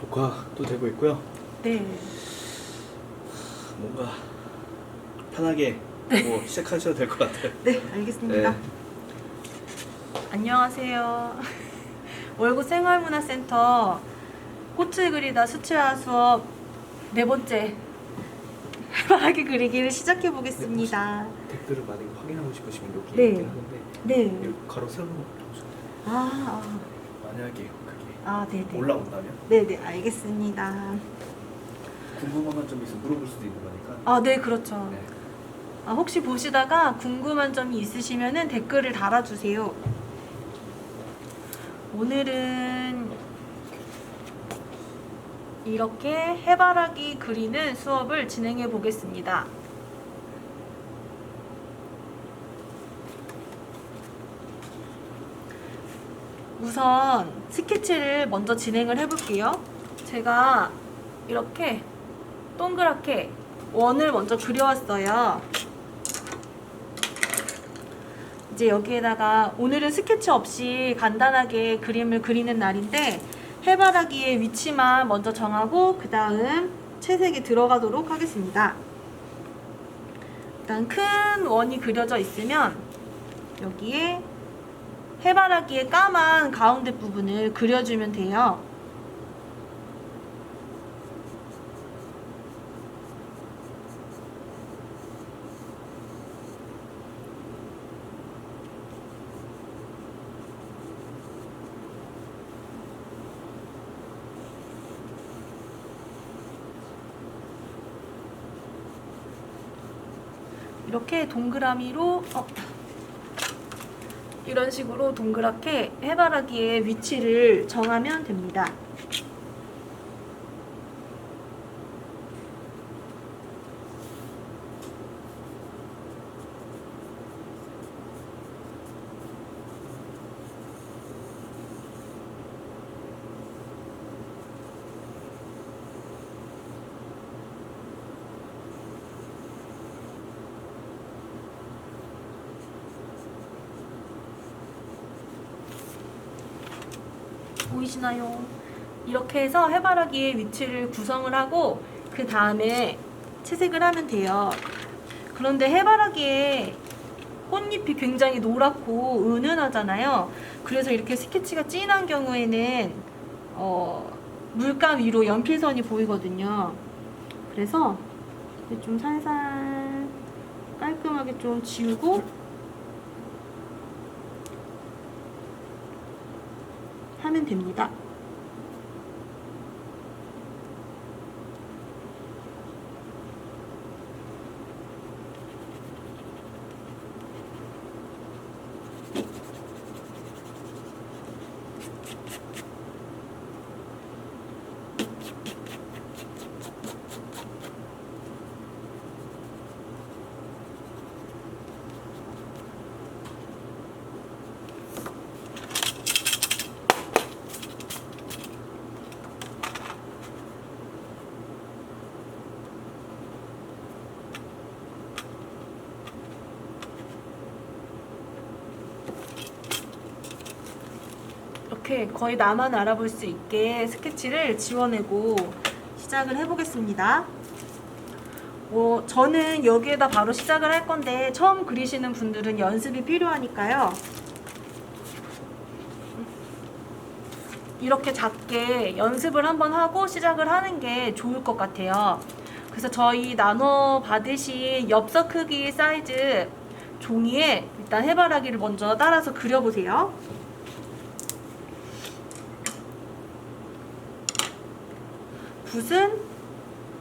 녹화도 되고 있고요. 네. 뭔가 편하게 뭐 시작하셔도 될 것 같아요. 네, 알겠습니다. 네. 안녕하세요. 월구 생활문화센터 꽃을 그리다 수채화 수업 네 번째 해바라기 그리기를 시작해 보겠습니다. 댓글을 만약에 확인하고 싶으시면 여기 네. 있긴 하는데 네. 여기 가로 세로 아, 아, 만약에 아, 네, 네. 올라온다면 네, 네, 알겠습니다. 궁금한 점이 있으면 물어볼 수도 있는 거니까. 아, 네, 그렇죠. 네. 아, 혹시 보시다가 궁금한 점이 있으시면 댓글을 달아주세요. 오늘은 이렇게 해바라기 그리는 수업을 진행해 보겠습니다. 우선 스케치를 먼저 진행을 해볼게요. 제가 이렇게 동그랗게 원을 먼저 그려왔어요. 이제 여기에다가 오늘은 스케치 없이 간단하게 그림을 그리는 날인데 해바라기의 위치만 먼저 정하고 그 다음 채색에 들어가도록 하겠습니다. 일단 큰 원이 그려져 있으면 여기에 해바라기의 까만 가운데 부분을 그려주면 돼요. 이렇게 동그라미로 어, 이런 식으로 동그랗게 해바라기의 위치를 정하면 됩니다. 보이시나요? 이렇게 해서 해바라기의 위치를 구성을 하고 그 다음에 채색을 하면 돼요. 그런데 해바라기의 꽃잎이 굉장히 노랗고 은은하잖아요. 그래서 이렇게 스케치가 진한 경우에는 어, 물감 위로 연필선이 보이거든요. 그래서 좀 살살 깔끔하게 좀 지우고 하면 됩니다. 거의 나만 알아볼 수 있게 스케치를 지워내고 시작을 해보겠습니다. 어, 저는 여기에다 바로 시작을 할 건데 처음 그리시는 분들은 연습이 필요하니까요. 이렇게 작게 연습을 한번 하고 시작을 하는 게 좋을 것 같아요. 그래서 저희 나눠 받으신 엽서 크기 사이즈 종이에 일단 해바라기를 먼저 따라서 그려보세요. 붓은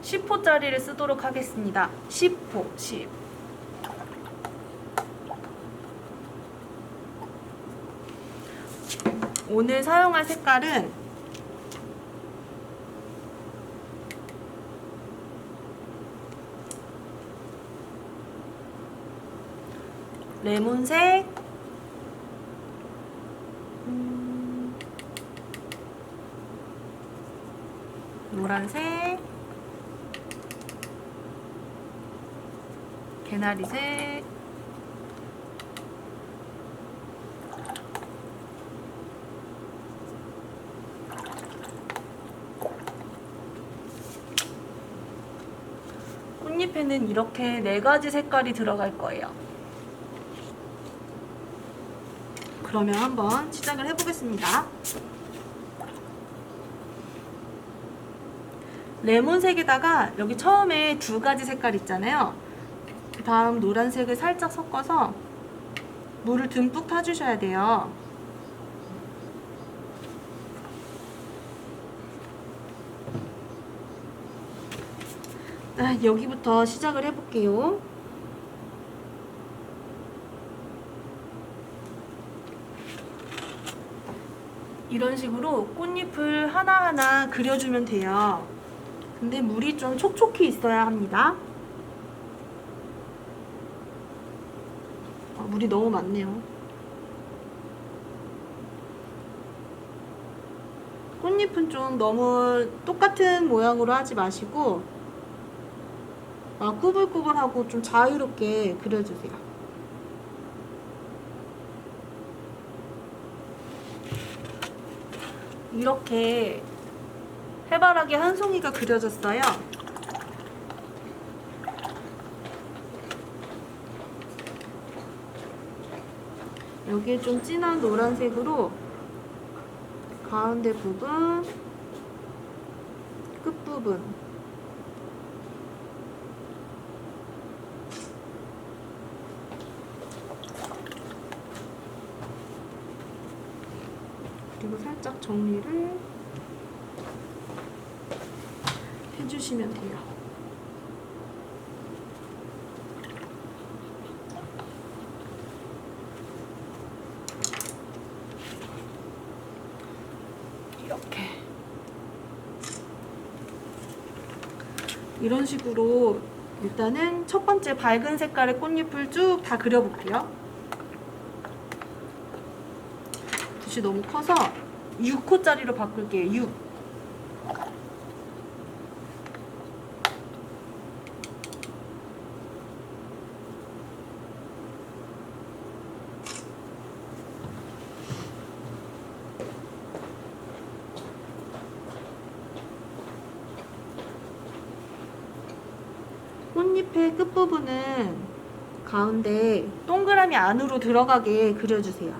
10호짜리를 쓰도록 하겠습니다. 10호, 10. 오늘 사용할 색깔은 레몬색, 노란색 개나리색 꽃잎에는 이렇게 네 가지 색깔이 들어갈 거예요. 그러면 한번 시작을 해보겠습니다. 레몬색에다가 여기 처음에 두 가지 색깔 있잖아요. 그 다음 노란색을 살짝 섞어서 물을 듬뿍 타주셔야 돼요. 아, 여기부터 시작을 해볼게요. 이런 식으로 꽃잎을 하나하나 그려주면 돼요. 근데 물이 좀 촉촉히 있어야 합니다. 아, 물이 너무 많네요. 꽃잎은 좀 너무 똑같은 모양으로 하지 마시고 아, 꾸불꾸불하고 좀 자유롭게 그려주세요. 이렇게 해바라기 한 송이가 그려졌어요. 여기에 좀 진한 노란색으로 가운데 부분, 끝부분 그리고 살짝 정리를 해주시면 돼요. 이렇게 이런 식으로 일단은 첫 번째 밝은 색깔의 꽃잎을 쭉 다 그려볼게요. 붓이 너무 커서 6호짜리로 바꿀게요. 6. 꽃잎의 끝부분은 가운데 동그라미 안으로 들어가게 그려주세요.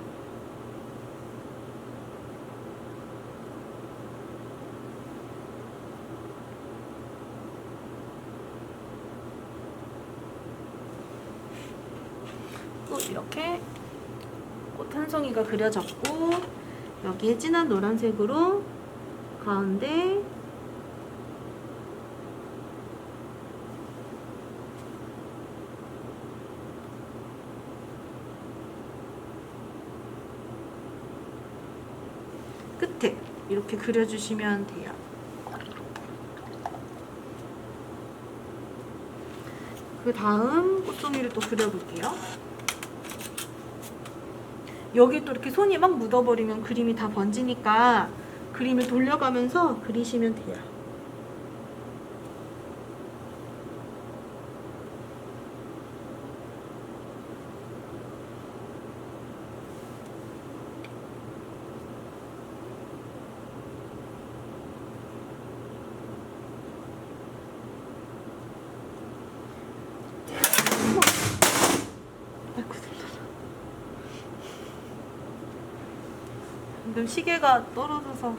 또 이렇게 꽃 한 송이가 그려졌고 여기에 진한 노란색으로 가운데 끝에 이렇게 그려주시면 돼요. 그 다음 꽃송이를 또 그려볼게요. 여기 또 이렇게 손이 막 묻어버리면 그림이 다 번지니까 그림을 돌려가면서 그리시면 돼요. 방금 시계가 떨어져서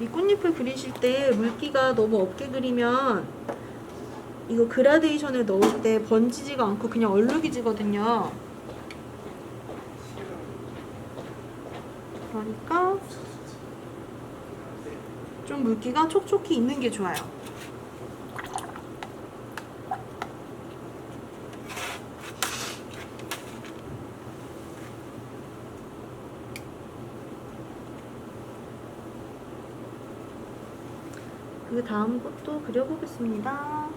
이 꽃잎을 그리실 때 물기가 너무 없게 그리면 이거 그라데이션을 넣을 때 번지지가 않고 그냥 얼룩이지거든요. 그러니까 좀 물기가 촉촉히 있는 게 좋아요. 그 다음 것도 그려보겠습니다.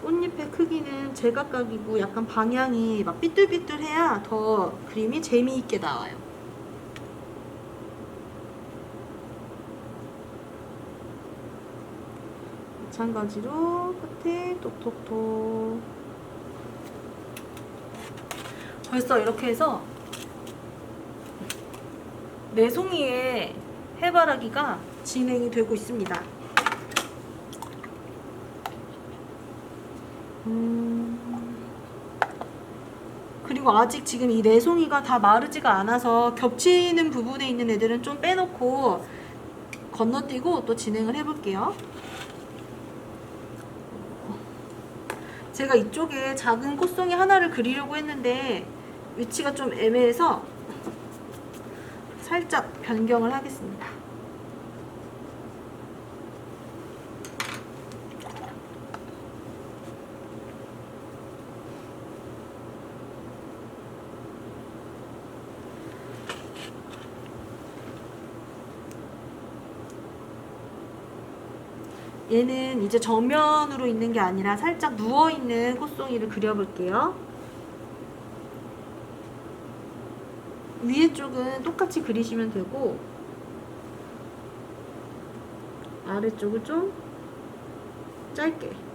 꽃잎의 크기는 제각각이고 약간 방향이 막 삐뚤삐뚤해야 더 그림이 재미있게 나와요. 마찬가지로 끝에 톡톡톡 벌써 이렇게 해서 네 송이의 해바라기가 진행이 되고 있습니다. 음, 그리고 아직 지금 이네 송이가 다 마르지가 않아서 겹치는 부분에 있는 애들은 좀 빼놓고 건너뛰고 또 진행을 해볼게요. 제가 이쪽에 작은 꽃송이 하나를 그리려고 했는데 위치가 좀 애매해서 살짝 변경을 하겠습니다. 얘는 이제 정면으로 있는 게 아니라 살짝 누워 있는 꽃송이를 그려볼게요. 위에 쪽은 똑같이 그리시면 되고 아래쪽을 좀 짧게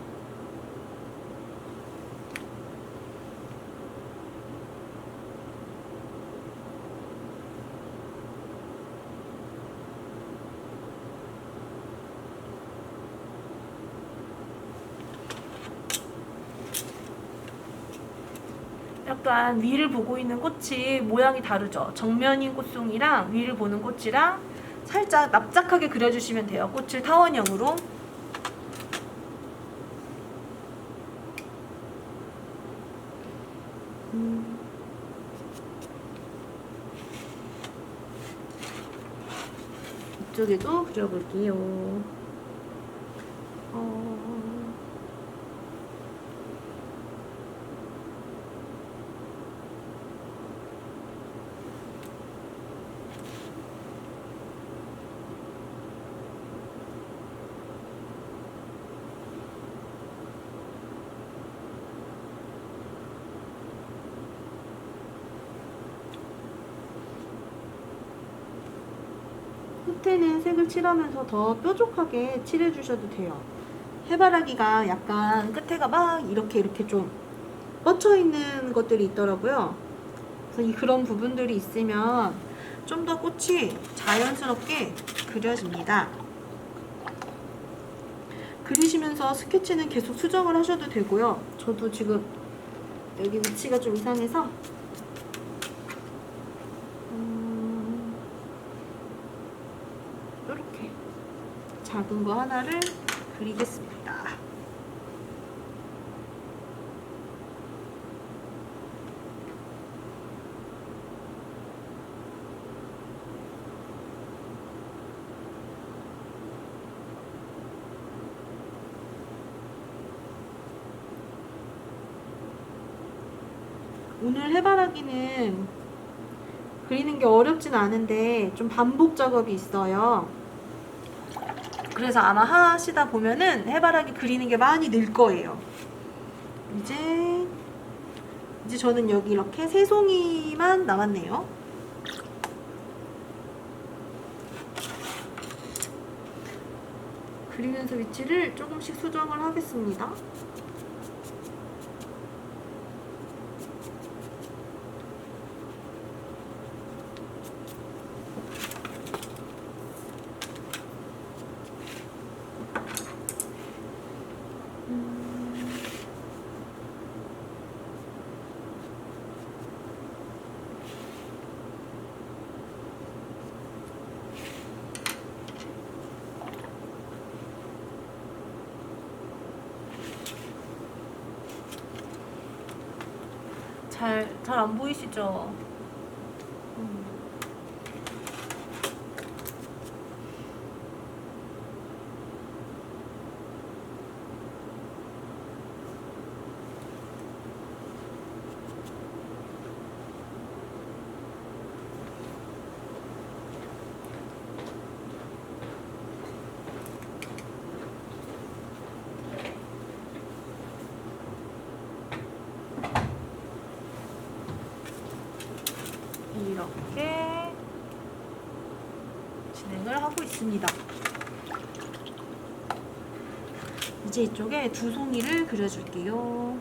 약간 위를 보고 있는 꽃이 모양이 다르죠. 정면인 꽃송이랑 위를 보는 꽃이랑 살짝 납작하게 그려주시면 돼요. 꽃을 타원형으로. 음. 이쪽에도 그려볼게요. 어... 끝에는 색을 칠하면서 더 뾰족하게 칠해 주셔도 돼요. 해바라기가 약간 끝에가 막 이렇게 이렇게 좀 뻗쳐 있는 것들이 있더라고요. 그래서 이 그런 부분들이 있으면 좀 더 꽃이 자연스럽게 그려집니다. 그리시면서 스케치는 계속 수정을 하셔도 되고요. 저도 지금 여기 위치가 좀 이상해서 음, 이렇게 작은 거 하나를 그리겠습니다. 오늘 해바라기는 그리는 게 어렵진 않은데 좀 반복 작업이 있어요. 그래서 아마 하시다 보면은 해바라기 그리는 게 많이 늘 거예요. 이제 이제 저는 여기 이렇게 세 송이만 남았네요. 그리면서 위치를 조금씩 수정을 하겠습니다. 잘, 잘 안 보이시죠? 이렇게 진행을 하고 있습니다. 이제 이쪽에 두 송이를 그려줄게요.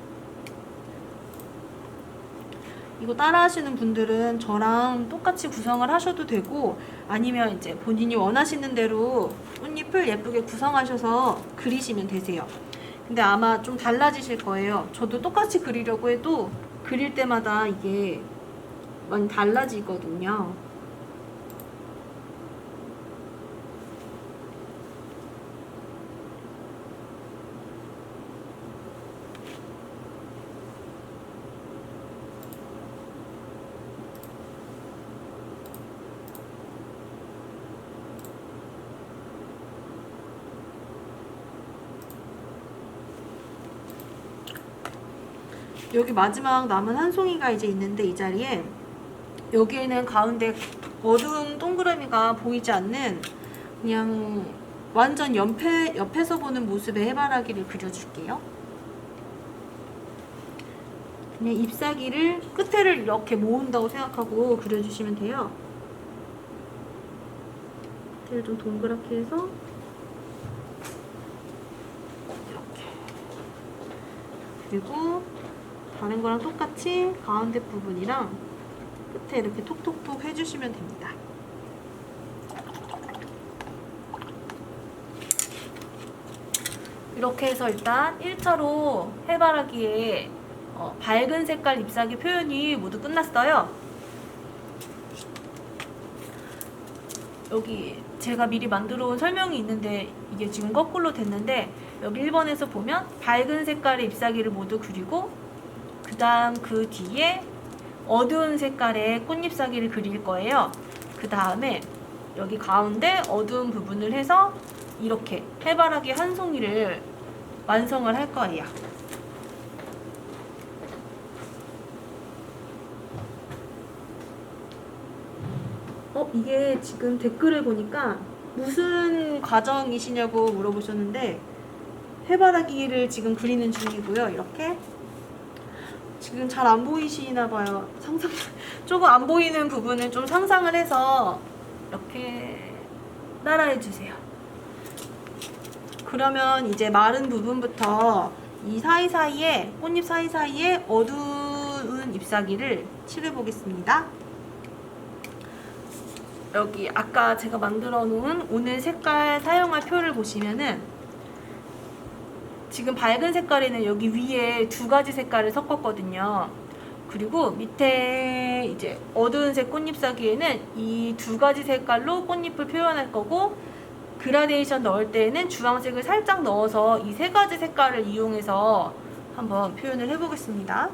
이거 따라 하시는 분들은 저랑 똑같이 구성을 하셔도 되고 아니면 이제 본인이 원하시는 대로 꽃잎을 예쁘게 구성하셔서 그리시면 되세요. 근데 아마 좀 달라지실 거예요. 저도 똑같이 그리려고 해도 그릴 때마다 이게 많이 달라지거든요. 여기 마지막 남은 한 송이가 이제 있는데 이 자리에 여기에는 가운데 어두운 동그라미가 보이지 않는 그냥 완전 옆에, 옆에서 보는 모습의 해바라기를 그려줄게요. 그냥 잎사귀를 끝에를 이렇게 모은다고 생각하고 그려주시면 돼요. 끝에를 좀 동그랗게 해서 이렇게 그리고 다른 거랑 똑같이 가운데 부분이랑 끝에 이렇게 톡톡톡 해주시면 됩니다. 이렇게 해서 일단 1차로 해바라기에 어, 밝은 색깔 잎사귀 표현이 모두 끝났어요. 여기 제가 미리 만들어 온 설명이 있는데 이게 지금 거꾸로 됐는데 여기 1번에서 보면 밝은 색깔의 잎사귀를 모두 그리고 그 다음 그 뒤에 어두운 색깔의 꽃잎사귀를 그릴 거예요. 그 다음에 여기 가운데 어두운 부분을 해서 이렇게 해바라기 한 송이를 완성을 할 거예요. 어, 이게 지금 댓글을 보니까 무슨 과정이시냐고 물어보셨는데 해바라기를 지금 그리는 중이고요. 이렇게 지금 잘 안 보이시나 봐요. 상상 조금 안 보이는 부분은 좀 상상을 해서 이렇게 따라해 주세요. 그러면 이제 마른 부분부터 이 사이사이에 꽃잎 사이사이에 어두운 잎사귀를 칠해 보겠습니다. 여기 아까 제가 만들어 놓은 오늘 색깔 사용할 표를 보시면은 지금 밝은 색깔에는 여기 위에 두 가지 색깔을 섞었거든요. 그리고 밑에 이제 어두운 색 꽃잎사귀에는 이 두 가지 색깔로 꽃잎을 표현할 거고 그라데이션 넣을 때에는 주황색을 살짝 넣어서 이 세 가지 색깔을 이용해서 한번 표현을 해보겠습니다.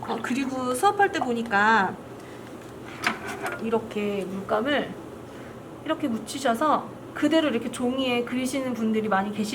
어, 그리고 수업할 때 보니까 이렇게 물감을 이렇게 묻히셔서 그대로 이렇게 종이에 그리시는 분들이 많이 계시